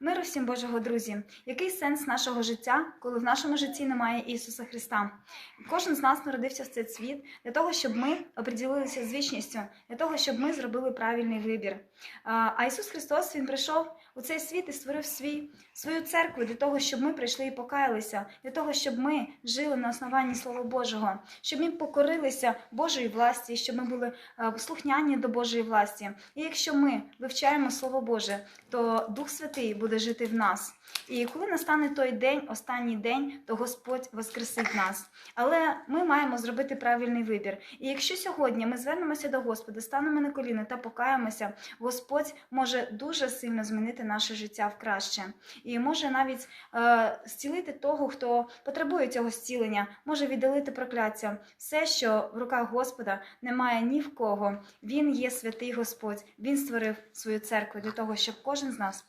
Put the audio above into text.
Миру всім Божого друзі! Який сенс нашого життя, коли в нашому житті немає Ісуса Христа? Кожен з нас народився в цей світ для того, щоб ми оприділилися з вічністю, для того, щоб ми зробили правильний вибір. А Ісус Христос Він прийшов у цей світ і створив свій, свою церкву для того, щоб ми прийшли і покаялися, для того, щоб ми жили на основанні Слова Божого, щоб ми покорилися Божої власті, щоб ми були е, слухняні до Божої власті. І якщо ми вивчаємо Слово Боже, то Дух Святий буде жити в нас. І коли настане той день, останній день, то Господь воскресить нас. Але ми маємо зробити правильний вибір. І якщо сьогодні ми звернемося до Господа, станемо на коліна та покаємося, Господь може дуже сильно змінити наше життя в краще. І може навіть е, зцілити того, хто потребує цього зцілення, може віддалити прокляття. Все, що в руках Господа, немає ні в кого. Він є святий Господь. Він створив свою церкву для того, щоб кожен з нас